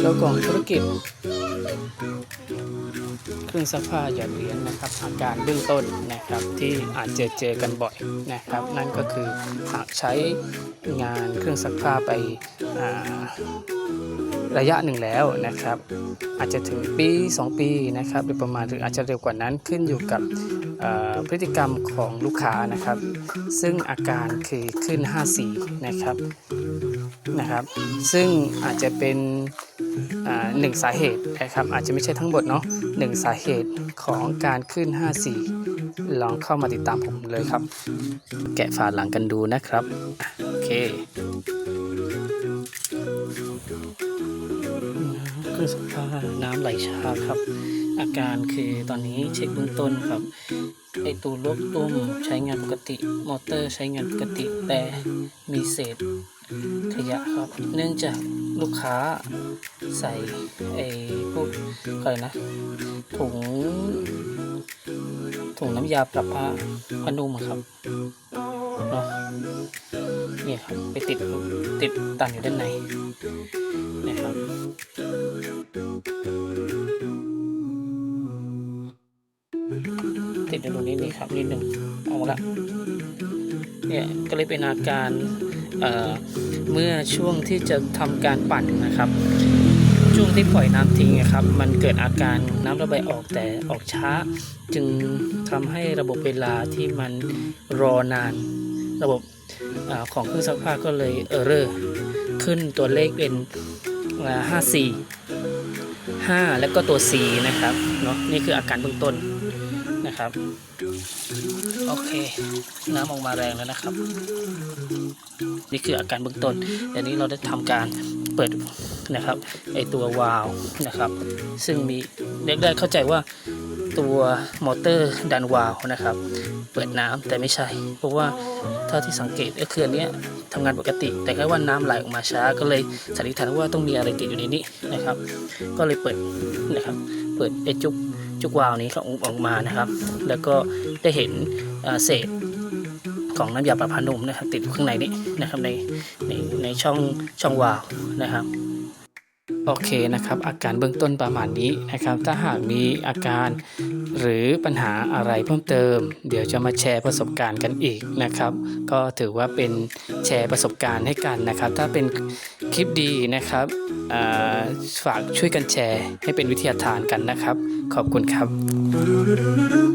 โลโก้ของธุรกิจ เครื่องซักผ้าหยอดเหรียญนะครับอาการเบื้องต้นนะครับที่อาจเจอเจอกันบ่อยนะครับ นั่นก็คือหากใช้งานเครื่องซักผ้าไประยะหนึ่งแล้วนะครับ อาจจะถึงปี 2 ปีนะครับหรือประมาณหรืออาจจะเร็วกว่านั้นขึ้นอยู่กับพฤติกรรมของลูกค้านะครับ ซึ่งอาการคือขึ้น5สีนะครับ นะครับ ซึ่งอาจจะเป็นหนึ่งสาเหตุนะครับอาจจะไม่ใช่ทั้งหมดเนาะหนึ่งสาเหตุของการขึ้น5สีลองเข้ามาติดตามผมเลยครับ แกะฝาหลังกันดูนะครับ โอเคเครื่องซักผ้าน้ำไหลช้าครับ อาการคือตอนนี้เช็คเบื้องต้นครับไอตัวลวกตุ้มใช้งานปกติ มอเตอร์ใช้งานปกติแต่มีเศษขยะครับ เนื่องจากลูกค้าใส่ไอพวกอะไรนะ ถุง ถุงน้ำยาปรับผ้าพนุ่มครับเนาะนี่ครับ ไปติดติดตันอยู่ด้านในนะครับ ครับนิดหนึ่งเอาละเนี่ยก็เลยเป็นอาการเเมื่อช่วงที่จะทำการปั่นนะครับ ช่วงที่ปล่อยน้ำทิ้งอะครับ มันเกิดอาการน้ำระบายออกแต่ออกช้า จึงทำให้ระบบเวลาที่มันรอนาน ระบบอของเครื่องซักผ้าก็เลยเออร์เรอร์ขึ้นตัวเลขเป็นห้าสี่ห้าแล้วก็ตัว C นะครับเนาะนี่คืออาการเบื้องต้น นะครับ โอเค น้ำออกมาแรงแล้วนะครับ นี่คืออาการเบื้องต้นเดี๋ยวนี้เราได้ทำการเปิด นะครับไอตัววาล์วนะครับซึ่งมีเรียกได้เข้าใจว่าตัวมอเตอร์ดันวาล์วนะครับ เปิดน้ำแต่ไม่ใช่ เพราะว่าเท่าที่สังเกตก็คืออันนี้ทำงานปกติ แต่แค่ว่าน้ำไหลออกมาช้า ก็เลยสันนิษฐานว่าต้องมีอะไรติดอยู่ในนี้นะครับ ก็เลยเปิดนะครับเปิดไอจุกจุกวาล์วนี้เขาออกมานะครับ แล้วก็ได้เห็นเอ่อเศษของน้ำยาปรับผ้านุ่มนะครับติดอยู่ข้างในนี้นะครับในในในช่องช่องวาล์วนะครับ โอเคนะครับ อาการเบื้องต้นประมาณนี้นะครับ ถ้าหากมีอาการหรือปัญหาอะไรเพิ่มเติม เดี๋ยวจะมาแชร์ประสบการณ์กันอีกนะครับ ก็ถือว่าเป็นแชร์ประสบการณ์ให้กันนะครับ ถ้าเป็นคลิปดีนะครับฝากช่วยกันแชร์ให้เป็นวิทยาทานกันนะครับ ขอบคุณครับ